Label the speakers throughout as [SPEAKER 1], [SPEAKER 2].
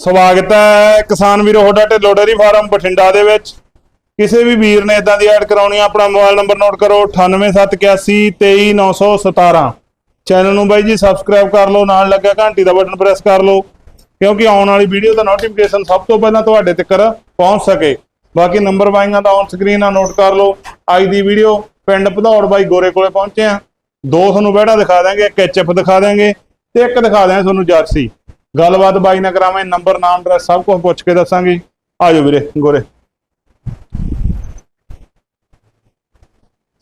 [SPEAKER 1] ਸਵਾਗਤ ਹੈ ਕਿਸਾਨ ਵੀਰੋ, ਤੁਹਾਡਾ ਢਿੱਲੋਂ ਡੇਅਰੀ ਫਾਰਮ ਬਠਿੰਡਾ ਦੇ ਵਿੱਚ। ਕਿਸੇ ਵੀ ਵੀਰ ਨੇ ਇਦਾਂ ਦੀ ਐਡ ਕਰਾਉਣੀ ਆ, ਆਪਣਾ ਮੋਬਾਈਲ ਨੰਬਰ ਨੋਟ ਕਰੋ 9871823917 ਚੈਨਲ ਨੂੰ ਬਾਈ ਜੀ ਸਬਸਕ੍ਰਾਈਬ ਕਰ ਲਓ, ਨਾਲ ਲੱਗਿਆ ਘੰਟੀ ਦਾ ਬਟਨ ਪ੍ਰੈਸ ਕਰ ਲਓ, ਕਿਉਂਕਿ ਆਉਣ ਵਾਲੀ ਵੀਡੀਓ ਦਾ ਨੋਟੀਫਿਕੇਸ਼ਨ ਸਭ ਤੋਂ ਪਹਿਲਾਂ ਤੁਹਾਡੇ ਤੱਕ ਪਹੁੰਚ ਸਕੇ। ਬਾਕੀ ਨੰਬਰ ਬਾਈਆਂ ਦਾ ਔਨ ਸਕਰੀਨ ਆ ਨੋਟ ਕਰ ਲਓ। ਅੱਜ ਦੀ ਵੀਡੀਓ ਪਿੰਡ ਭਦੌੜ ਬਾਈ ਗੋਰੇ ਕੋਲੇ ਪਹੁੰਚੇ ਆ। ਦੋ ਤੁਹਾਨੂੰ ਵਿਹੜਾ ਦਿਖਾ ਦਾਂਗੇ ਇੱਕ ਐਚਐਫ ਦਿਖਾ ਦਾਂਗੇ ਤੇ ਇੱਕ ਦਿਖਾ ਦਾਂਗੇ ਤੁਹਾਨੂੰ ਜਰਸੀ। ਗੱਲਬਾਤ ਬਾਈ ਨਾਲ ਕਰਾਵਾਂ ਨੰਬਰ ਨਾਮ ਐਡਰੈਸ ਸਭ ਕੁਝ ਪੁੱਛ ਕੇ ਦੱਸਾਂਗੇ। ਆਜੋ ਵੀਰੇ ਗੋਰੇ।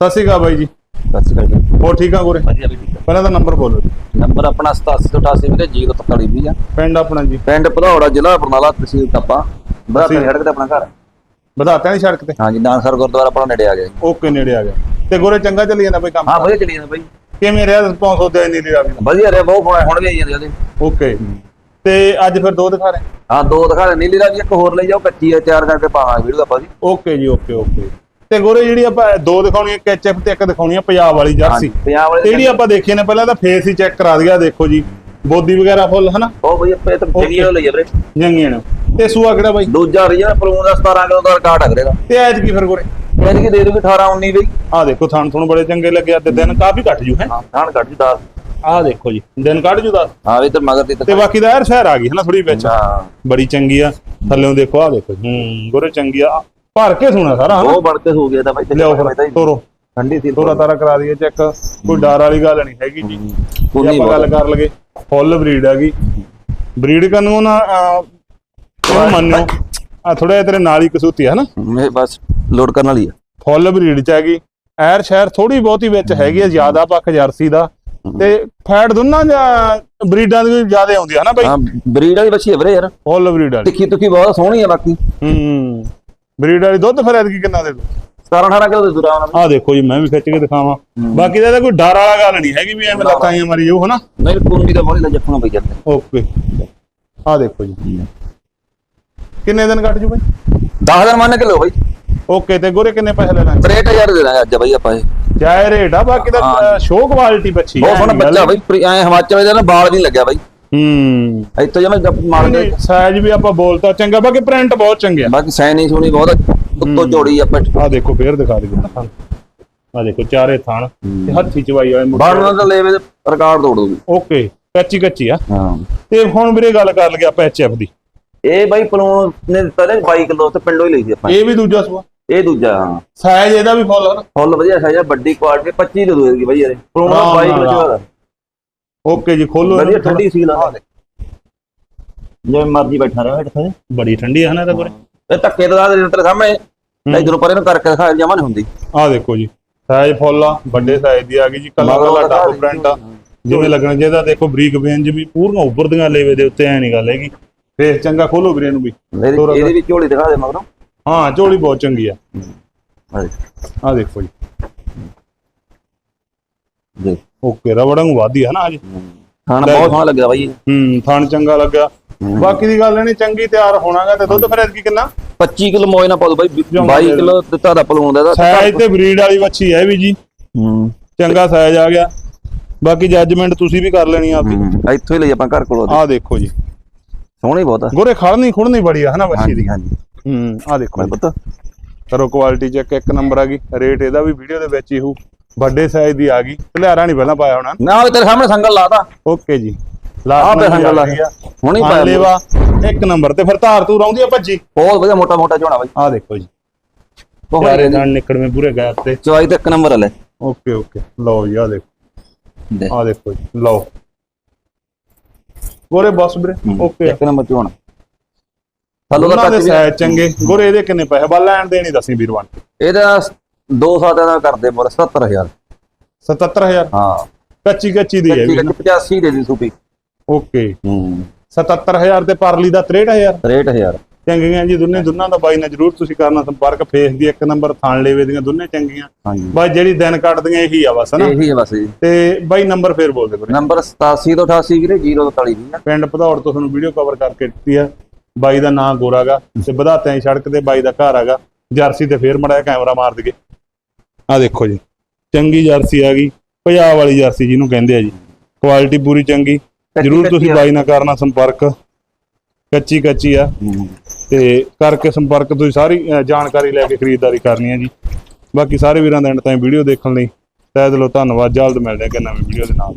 [SPEAKER 1] ਸਤਿ ਸ਼੍ਰੀ ਅਕਾਲ ਬਾਈ ਜੀ।
[SPEAKER 2] ਸਤਿ ਸ਼੍ਰੀ ਅਕਾਲ ਜੀ।
[SPEAKER 1] ਹੋਰ ਠੀਕ ਆ ਗੋਰੇ?
[SPEAKER 2] ਵਧੀਆ ਵੀ ਠੀਕ
[SPEAKER 1] ਪਹਿਲਾਂ ਤਾਂ ਨੰਬਰ ਬੋਲੋ ਜੀ।
[SPEAKER 2] ਆ ਨੰਬਰ ਆਪਣਾ 8788 ਵੀਰੇ 043 ਆ।
[SPEAKER 1] ਪਿੰਡ ਆਪਣਾ ਜੀ।
[SPEAKER 2] ਪਿੰਡ ਭਦੌੜਾ ਜ਼ਿਲ੍ਹਾ ਬਰਨਾਲਾ ਤਹਿਸੀਲ ਟੱਪਾ। ਬੜਾ
[SPEAKER 1] ਤਹਿਸੀਲ।
[SPEAKER 2] ਸੜਕ ਤੇ ਆਪਣਾ ਘਰ।
[SPEAKER 1] ਵਧਾਤਿਆਂ ਦੀ ਸੜਕ ਤੇ?
[SPEAKER 2] ਹਾਂਜੀ ਨਾਨਸਰ ਗੁਰਦੁਆਰਾ ਆਪਣਾ ਨੇੜੇ ਆ ਗਿਆ ਜੀ।
[SPEAKER 1] ਓਕੇ ਨੇੜੇ ਆ ਗਿਆ। ਤੇ ਗੋਰੇ ਚੰਗਾ ਚੱਲੀ ਜਾਂਦਾ ਬਈ ਕੰਮ?
[SPEAKER 2] ਹਾਂ ਵਧੀਆ ਚੱਲੀ ਜਾਂਦਾ ਬਾਈ।
[SPEAKER 1] ਕਿਵੇਂ ਰਿਹਾ ਰਿਸਪੌਂਸ ਉਹਦੇ ਇੰਨੀ ਲਿਆ ਵੀ
[SPEAKER 2] ਵਧੀਆ ਰਿਹਾ ਬਹੁਤ ਹੁਣ ਵੀ ਆਈ ਜਾਂਦੇ ਉਹਦੇ।
[SPEAKER 1] ਓਕੇ। ਤੇ ਅੱਜ ਫਿਰ ਦੋ ਦਿਖਾ ਰਹੇ।
[SPEAKER 2] ਹਾਂ ਦੋ ਦਿਖਾ ਦੇ ਨੀਲੀ ਦਾ ਵੀ ਇੱਕ ਹੋਰ ਲਈ ਜਾਓ ਕੱਚੀ ਆ ਤਿਆਰ ਕਰਕੇ ਪਾਵਾਂਗੇ ਵੀਡੀਓ ਆਪਾਂ ਜੀ।
[SPEAKER 1] ਓਕੇ ਜੀ ਓਕੇ ਓਕੇ। ਤੇ ਗੋਰੇ ਜਿਹੜੀ ਆਪਾਂ ਦੋ ਦਿਖਾਉਣੀ ਹੈ ਕੈਚਅਪ ਤੇ ਇੱਕ ਦਿਖਾਉਣੀ ਹੈ ਪੰਜਾਬ ਵਾਲੀ ਜਰਸੀ।
[SPEAKER 2] ਪੰਜਾਬ ਵਾਲੇ
[SPEAKER 1] ਤੇ ਜਿਹੜੀ ਆਪਾਂ ਦੇਖੀ ਨੇ ਪਹਿਲਾਂ ਤਾਂ ਫੇਸ ਹੀ ਚੈੱਕ ਕਰਾ ਦਿਆ ਦੇਖੋ ਜੀ। ਬੋਦੀ ਵਗੈਰਾ ਫੁੱਲ ਹਨਾ?
[SPEAKER 2] ਉਹ ਬਈ ਆਪਾਂ ਇਹ ਤਾਂ ਉਹ ਲਈ ਵੀਰੇ।
[SPEAKER 1] ਜੰਗੀਆਂ ਨੇ। ਤੇ ਸੂਆ ਕਿਹੜਾ ਬਾਈ?
[SPEAKER 2] ਦੂਜਾ ਰੀਜਨ ਪਲੂਨ ਦਾ 17 ਕਿਲੋ ਦਾ ਰਿਕਾਰਡ ਆ ਵੀਰੇਗਾ
[SPEAKER 1] ਤੇ ਐਜ ਕੀ ਫਿਰ ਗੋਰੇ?
[SPEAKER 2] ਯਾਨੀ ਕਿ ਦੇ ਦੂਗੀ 18 19 ਬਈ।
[SPEAKER 1] ਆ ਦੇਖੋ ਥਣ ਤੁਹਾਨੂੰ ਬੜੇ ਚੰਗੇ ਲੱਗਿਆ ਤੇ ਦਿਨ ਕਾਫੀ ਘੱਟ ਜੂ ਹੈ?
[SPEAKER 2] ਹਾਂ ਥਾਣ ਕੱਢ ਜੀ 10
[SPEAKER 1] ਆ ਦੇਖੋ ਜੀ ਦਿਨ ਕੱਢ ਜੂ ਦੱਸ
[SPEAKER 2] ਹਾਂ ਵੀ ਤੇ ਮਗਰ ਦੀ
[SPEAKER 1] ਤੇ ਬਾਕੀ ਦਾ ਯਾਰ ਸ਼ਹਿਰ ਆ ਗਈ ਹਨਾ ਥੋੜੀ ਵਿੱਚ।
[SPEAKER 2] ਹਾਂ।
[SPEAKER 1] ਬੜੀ ਚੰਗੀ ਆ ਥੱਲੇੋਂ ਦੇਖੋ ਆ ਦੇਖੋ ਹੂੰ ਗੋਰੇ ਚੰਗੀ ਆ। ਭਰ ਕੇ ਸੋਣਾ ਸਾਰਾ ਹਨਾ?
[SPEAKER 2] ਉਹ ਬਣ ਕੇ ਹੋ ਗਿਆ ਤਾਂ ਬਾਈ ਤੇ
[SPEAKER 1] ਲਿਆਓ ਫਿਰ ਤੋਰੋ।
[SPEAKER 2] ਠੰਡੀ ਸੀ
[SPEAKER 1] ਤੋਰਾ ਤਾਰਾ। ਕਰਾ ਦਈਏ ਚੈੱਕ। ਕੋਈ ਡਰ ਵਾਲੀ ਗੱਲ ਨਹੀਂ ਹੈਗੀ ਜੀ। ਜੇ ਆਪਾਂ ਗੱਲ ਕਰ ਲਗੇ ਫੁੱਲ ਬਰੀਡ ਹੈਗੀ। ਬਰੀਡ ਕਾਨੂੰ ਨਾ ਅਹ, ਇਹਨੂੰ ਮੰਨਿਓ। ਆ ਥੋੜਾ ਤੇਰੇ ਨਾਲ ਹੀ ਕਸੂਤੀ ਹੈ ਨਾ
[SPEAKER 2] ਇਹ ਬਸ ਲੋਡ ਕਰਨ ਵਾਲੀ ਆ।
[SPEAKER 1] ਫੁੱਲ ਬਰੀਡ ਚ ਹੈਗੀ। ਐਰ ਸ਼ਹਿਰ ਥੋੜੀ ਬਹੁਤੀ ਵਿੱਚ ਹੈਗੀ ਆ ਜ਼ਿਆਦਾ ਪੱਖ ਜਰਸੀ ਦਾ। ਤੇ ਫੈਟ ਦੋਨਾਂ ਬਰੀਡਾਂ ਦੀ ਜ਼ਿਆਦਾ ਆਉਂਦੀ ਹੈ ਨਾ ਬਾਈ?
[SPEAKER 2] ਹਾਂ ਬਰੀਡ ਵਾਲੀ ਬੱਚੀ ਹੈ ਵੀਰੇ ਯਾਰ।
[SPEAKER 1] ਫੁੱਲ ਬਰੀਡ ਵਾਲੀ।
[SPEAKER 2] ਤਿੱਖੀ ਤੁੱਖੀ ਬਹੁਤ ਸੋਹਣੀ ਆ ਬਾਕੀ।
[SPEAKER 1] ਹੂੰ ਬਰੀਡ ਵਾਲੀ ਦੁੱਧ ਫਿਰ ਐਤਕੀ ਕਿੰਨਾ ਦੇ ਦੋ
[SPEAKER 2] 17 18 ਕਿਲੋ ਦੇ ਦੁਰਾ ਉਹਨਾਂ
[SPEAKER 1] ਆ ਦੇਖੋ ਜੀ ਮੈਂ ਵੀ ਖਿੱਚ ਕੇ ਦਿਖਾਵਾਂ। ਬਾਕੀ ਦਾ ਇਹਦਾ ਕੋਈ ਡਰ ਵਾਲਾ ਗੱਲ ਨਹੀਂ ਹੈਗੀ ਵੀ ਐਵੇਂ ਲੱਤਾਂ ਹੀ ਮਾਰੀ ਜਾਊ ਹਨਾ?
[SPEAKER 2] ਨਹੀਂ ਕੁੰਡੀ ਦਾ ਦਾ ਜੱਫਣਾ ਪਈ ਜਾਂਦੇ
[SPEAKER 1] ਓਕੇ। ਆ ਦੇਖੋ ਜੀ। ਕਿੰਨੇ ਦਿਨ ਕੱਟ ਜੂ ਬਾਈ?
[SPEAKER 2] 10 ਦਿਨ ਮੰਨ ਕੇ ਲਓ ਬਾਈ।
[SPEAKER 1] ਓਕੇ ਤੇ ਗੋਰੇ ਕਿੰਨੇ ਪੈਸੇ ਲੈਣੇ?
[SPEAKER 2] 63000 ਦੇ ਦਾਂਗੇ ਅੱਜ ਬਾਈ ਆਪਾਂ ਇਹ।
[SPEAKER 1] ਜਾਇ ਰੇਟ ਆ ਬਾਕੀ ਦਾ। ਸ਼ੋਅ ਕੁਆਲਿਟੀ ਬੱਚੀ
[SPEAKER 2] ਬਹੁਤ ਸੋਹਣਾ ਬੱਚਾ ਬਾਈ ਐ ਹਿਮਾਚਲ ਦੇ ਨਾ ਬਾਲ ਨਹੀਂ ਲੱਗਿਆ ਬਾਈ।
[SPEAKER 1] ਹੂੰ।
[SPEAKER 2] ਇੱਥੋਂ ਜਿਵੇਂ ਜੱਪ ਮਾਰ ਕੇ
[SPEAKER 1] ਸਾਈਜ਼ ਵੀ ਆਪਾਂ ਬੋਲਤਾ ਚੰਗਾ ਬਾਕੀ ਪ੍ਰਿੰਟ ਬਹੁਤ ਚੰਗੇ ਆ।
[SPEAKER 2] ਬਾਕੀ ਸੈਨੀ ਸੋਹਣੀ ਬਹੁਤ। ਉੱਤੋਂ ਚੌੜੀ ਆ ਪੱਟ
[SPEAKER 1] ਆ ਦੇਖੋ ਫੇਰ ਦਿਖਾ ਦੇ ਆ ਦੇਖੋ ਚਾਰੇ ਥਾਣ ਤੇ ਹੱਥੀ ਚਵਾਈ ਵਾਲੇ ਮੁੱਢੇ
[SPEAKER 2] ਬਾੜ ਨਾਲ ਲੈਵੇ ਰਿਕਾਰਡ ਤੋੜ ਦੂਗੀ
[SPEAKER 1] ਓਕੇ ਕੱਚੀ ਕੱਚੀ ਆ।
[SPEAKER 2] ਹਾਂ।
[SPEAKER 1] ਤੇ ਹੁਣ ਵੀਰੇ ਗੱਲ ਕਰ ਲਗੇ ਆਪਾਂ ਐਚਐਫ ਦੀ।
[SPEAKER 2] ਇਹ ਬਾਈ ਪਲੂਨ ਨੇ ਦਿੱਤਾ ਨੇ 22 ਕਿਲੋ ਤੇ ਪਿੰਡੋਂ ਹੀ ਲਈ ਸੀ ਆਪਾਂ।
[SPEAKER 1] ਇਹ ਵੀ ਦੂਜਾ ਸੂਆ
[SPEAKER 2] ਇਹ ਦੂਜਾ ਹਾਂ।
[SPEAKER 1] ਸਾਈਜ਼ ਇਹਦਾ ਵੀ ਫੁੱਲ ਹਨ
[SPEAKER 2] ਫੁੱਲ ਵਧੀਆ ਸਾਈਜ਼ ਆ ਵੱਡੀ ਕੁਆਲਿਟੀ 25 ਦੇ ਦੂਗੀ ਬਾਈ ਯਾਰ ਦਾ
[SPEAKER 1] ਆਰਾਮ
[SPEAKER 2] 22
[SPEAKER 1] ਨਾਲ,
[SPEAKER 2] ਕਿਲੋ ਦਾ
[SPEAKER 1] ਓਕੇ ਜੀ ਖੋਲੋ
[SPEAKER 2] ਵਧੀਆ। ਠੰਡੀ ਸੀ ਲਾ ਜਿਵੇਂ ਮਰਜ਼ੀ ਬੈਠਾ ਰਹੇ ਇੱਥੇ।
[SPEAKER 1] ਬੜੀ ਠੰਡੀ ਹੈ ਨਾ ਇਹਦਾ ਵੀਰੇ
[SPEAKER 2] ਇਹ ਧੱਕੇ ਦਾ ਦੇ ਤੇਰੇ ਸਾਹਮਣੇ ਇਧਰੋਂ ਪਰੇ ਨੂੰ ਕਰਕੇ ਦਿਖਾ ਜਮਾ ਨਹੀਂ ਹੁੰਦੀ।
[SPEAKER 1] ਆ ਦੇਖੋ ਜੀ ਸਾਈਜ਼ ਫੁੱਲ ਆ ਵੱਡੇ ਸਾਈਜ਼ ਦੀ ਆ ਗਈ ਜੀ। ਕਲਰ
[SPEAKER 2] ਮਗਰੋਂ
[SPEAKER 1] ਵਾਲਾ ਟਾਪ
[SPEAKER 2] ਦੇ।
[SPEAKER 1] ਪ੍ਰਿੰਟ ਆ। ਜਿਵੇਂ ਲੱਗਣਾ ਜਿਹਦਾ ਦੇਖੋ ਬਰੀਕ ਬੇਂਜ ਵੀ ਪੂਰੀਆਂ ਉੱਭਰਦੀਆਂ ਲੇਵੇ ਦੇ ਉੱਤੇ ਐ ਨਹੀਂ ਗੱਲ ਹੈਗੀ। ਫੇਸ ਚੰਗਾ ਖੋਲੋ ਵੀਰੇ ਨੂੰ ਵੀ।
[SPEAKER 2] ਇਹਦੀ
[SPEAKER 1] ਤੋਰਾ
[SPEAKER 2] ਇਹਦੀ ਵੀ ਝੋਲੀ ਦਿਖਾ ਦੇ ਮਗਰੋਂ।
[SPEAKER 1] ਹਾਂ ਝੋਲੀ ਬਹੁਤ ਚੰਗੀ ਆ।
[SPEAKER 2] ਆ ਦੇਖ।
[SPEAKER 1] ਆ ਜੀ।
[SPEAKER 2] ਦੇਖ
[SPEAKER 1] ਓਕੇ ਰਬੜਾਂ ਨੂੰ ਵਾਦੀ ਹੈ। ਨਾ ਅੱਜ
[SPEAKER 2] ਖਾਣਾ ਬਹੁਤ ਸੋਹਣਾ ਲੱਗਿਆ ਬਾਈ
[SPEAKER 1] ਹੂੰ ਥਣ ਚੰਗਾ ਲੱਗਾ ਬਾਕੀ ਦੀ ਗੱਲ ਨਹੀਂ ਚੰਗੀ ਤਿਆਰ ਹੋਣਾਗਾ ਤੇ ਦੁੱਧ ਫਿਰ ਐਤਕੀ ਕਿੰਨਾ?
[SPEAKER 2] 25 ਕਿਲੋ ਮੋਏ ਨਾ ਪਾ ਦੋ ਬਾਈ। 22 ਕਿਲੋ ਦਿੱਤਾ ਦਾ ਪਲੂਨ ਦਾ ਇਹਦਾ
[SPEAKER 1] ਸਾਈਜ਼ ਤੇ ਬਰੀਡ ਵਾਲੀ ਵੱਛੀ ਹੈ ਵੀ ਜੀ।
[SPEAKER 2] ਹੂੰ।
[SPEAKER 1] ਚੰਗਾ ਸਾਈਜ਼ ਆ ਗਿਆ। ਬਾਕੀ ਜੱਜਮੈਂਟ ਤੁਸੀਂ ਵੀ ਕਰ ਲੈਣੀ ਆ
[SPEAKER 2] ਹੂੰ। ਇੱਥੋਂ ਹੀ ਲਈ ਆਪਾਂ ਘਰ ਕੋਲੋਂ
[SPEAKER 1] ਆ ਦੇਖੋ ਜੀ।
[SPEAKER 2] ਸੋਹਣੀ ਬਹੁਤ ਆ।
[SPEAKER 1] ਗੋਰੇ ਖੜਨੀ ਖੁੜਨੀ ਬੜੀ ਆ ਹਨਾ ਵੱਛੀ ਦੀ।
[SPEAKER 2] ਹਾਂਜੀ।
[SPEAKER 1] ਹੂੰ ਆ ਦੇਖੋ ਜੀ।
[SPEAKER 2] ਪਤਾ।
[SPEAKER 1] ਕਰੋ ਕੁਆਲਿਟੀ ਚੈੱਕ ਇੱਕ ਨੰਬਰ ਆ ਗਈ। ਰੇਟ ਇਹਦਾ ਵੀ ਵੀਡੀਓ ਦੇ ਵਿੱਚ ਹੀ ਹੋਊ। ਵੱਡੇ ਸਾਈਜ਼ ਦੀ ਆ ਗਈ। ਭਲਿਆਰਾ ਨਹੀਂ ਪਹਿਲਾਂ ਪਾਇਆ ਹੋਣਾ।
[SPEAKER 2] ਨਾ ਉਹ ਤੇਰੇ ਸਾਹਮਣੇ ਸੰਗਲ ਲਾਤਾ
[SPEAKER 1] ਓਕੇ ਜੀ।
[SPEAKER 2] ਆਹ
[SPEAKER 1] ਲਾਸਟ
[SPEAKER 2] ਤੇ ਸੰਗਲ ਲਾ ਗਿਆ ਹੁਣੀ ਪਾਇਆ
[SPEAKER 1] ਲੇਵਾ ਇੱਕ ਨੰਬਰ ਤੇ ਫਿਰ ਧਾਰ ਤੂਰ ਆਉਂਦੀ ਆ ਭੱਜੀ।
[SPEAKER 2] ਬਹੁਤ ਵਧੀਆ ਮੋਟਾ ਮੋਟਾ ਝੋਣਾ ਬਾਈ।
[SPEAKER 1] ਆ ਦੇਖੋ ਜੀ।
[SPEAKER 2] ਬਹੁਤ
[SPEAKER 1] ਸਾਰੇ ਨਾਲ ਨਿਕੜਵੇਂ ਪੂਰੇ ਗੈਪ ਤੇ।
[SPEAKER 2] ਚਵਾਈ ਤੇ ਇੱਕ ਨੰਬਰ ਆ ਲੈ।
[SPEAKER 1] ਓਕੇ ਓਕੇ ਲਓ ਜੀ ਆ ਦੇਖੋ।
[SPEAKER 2] ਦੇ।
[SPEAKER 1] ਆ ਦੇਖੋ ਜੀ। ਲਓ। ਗੋਰੇ ਬਸ ਵੀਰੇ। ਓਕੇ
[SPEAKER 2] ਇੱਕ ਨੰਬਰ ਝੋਣਾ ਦਾ
[SPEAKER 1] ਉਹਨਾਂ ਦੇ
[SPEAKER 2] ਵੀ
[SPEAKER 1] ਸਾਈਜ਼ ਚੰਗੇ। ਗੋਰੇ ਇਹਦੇ ਕਿੰਨੇ ਪੈਸੇ? ਬਾ ਲੈਣ ਦੇਣੀ ਦੱਸੀ ਵੀਰਵਾਨ।
[SPEAKER 2] ਇਹਦਾ ਦੋ ਸਾਲਾਂ ਦਾ ਕਰਦੇ ਮੁਰ 77000
[SPEAKER 1] 77000
[SPEAKER 2] ਹਾਂ।
[SPEAKER 1] ਕੱਚੀ ਕੱਚੀ ਦੀ ਹੈ
[SPEAKER 2] ਕੱਚੀ
[SPEAKER 1] ਵੀ ਨਾ।
[SPEAKER 2] ਕੱਚੀ 85 ਦੇ ਦੀ ਸੂਪੀ।
[SPEAKER 1] ਓਕੇ।
[SPEAKER 2] ਹੂੰ।
[SPEAKER 1] 77000 ਤੇ ਪਰਲੀ ਦਾ 63000
[SPEAKER 2] 63000
[SPEAKER 1] ਚੰਗੀਆਂ ਜੀ ਦੋਨੇ ਦੋਨਾਂ ਦਾ ਬਾਈ ਨਾਲ ਜਰੂਰ ਤੁਸੀਂ ਕਰਨਾ ਸੰਪਰਕ। ਫੇਸ ਦੀ ਇੱਕ ਨੰਬਰ ਥਾਣ ਲੇਵੇ ਦੀਆਂ ਦੋਨੇ ਚੰਗੀਆਂ।
[SPEAKER 2] ਹਾਂਜੀ।
[SPEAKER 1] ਬਾਈ ਜਿਹੜੀ ਦਿਨ ਕੱਟਦੀਆਂ ਇਹੀ ਆ ਬਸ ਨਾ?
[SPEAKER 2] ਇਹੀ ਹੈ ਬਸ ਜੀ।
[SPEAKER 1] ਤੇ ਬਾਈ ਨੰਬਰ ਫੇਰ ਬੋਲ ਦੇ ਵੀਰੇ।
[SPEAKER 2] ਨੰਬਰ 87 ਤੋਂ 88 ਵੀਰੇ 043 ਜੀ
[SPEAKER 1] ਪਿੰਡ ਭਦੌੜ ਤੋਂ ਤੁਹਾਨੂੰ ਵੀਡੀਓ ਕਵਰ ਕਰਕੇ ਦਿੱਤੀ ਆ। ਬਾਈ ਦਾ ਨਾਂ ਗੋਰਾਗਾ ਤੇ ਵਧਾਤਿਆਂ ਸੜਕ ਤੇ ਬਾਈ ਦਾ ਘਰ ਹੈਗਾ ਜਰਸੀ ਤੇ ਫੇਰ ਮੜਾ ਕੈਮਰਾ ਮਾਰ ਦਈਏ। ਆ ਦੇਖੋ ਜੀ ਚੰਗੀ ਜਰਸੀ ਆ ਗਈ ਪੰਜਾਬ ਵਾਲੀ ਜਰਸੀ ਜਿਹਨੂੰ ਕਹਿੰਦੇ ਆ ਜੀ। ਕੁਆਲਿਟੀ ਪੂਰੀ ਚੰਗੀ ਜਰੂਰ ਤੁਸੀਂ ਬਾਈ ਨਾਲ ਕਰਨਾ ਸੰਪਰਕ। ਕੱਚੀ ਕੱਚੀ ਆ। ਤੇ ਕਰਕੇ ਸੰਪਰਕ ਤੁਸੀਂ ਸਾਰੀ ਜਾਣਕਾਰੀ ਲੈ ਕੇ ਖਰੀਦਦਾਰੀ ਕਰਨੀ ਹੈ ਜੀ। ਬਾਕੀ ਸਾਰੇ ਵੀਰਾਂ ਦਾ ਐਂਡ ਤਾਈਂ ਵੀਡੀਓ ਦੇਖਣ ਲਈ। ਤਹਿ ਦਿਲੋਂ ਧੰਨਵਾਦ ਜਲਦ ਮਿਲਦੇ ਹਾਂ ਕਿ ਨਵੀਂ ਵੀਡੀਓ ਦੇ ਨਾਲ।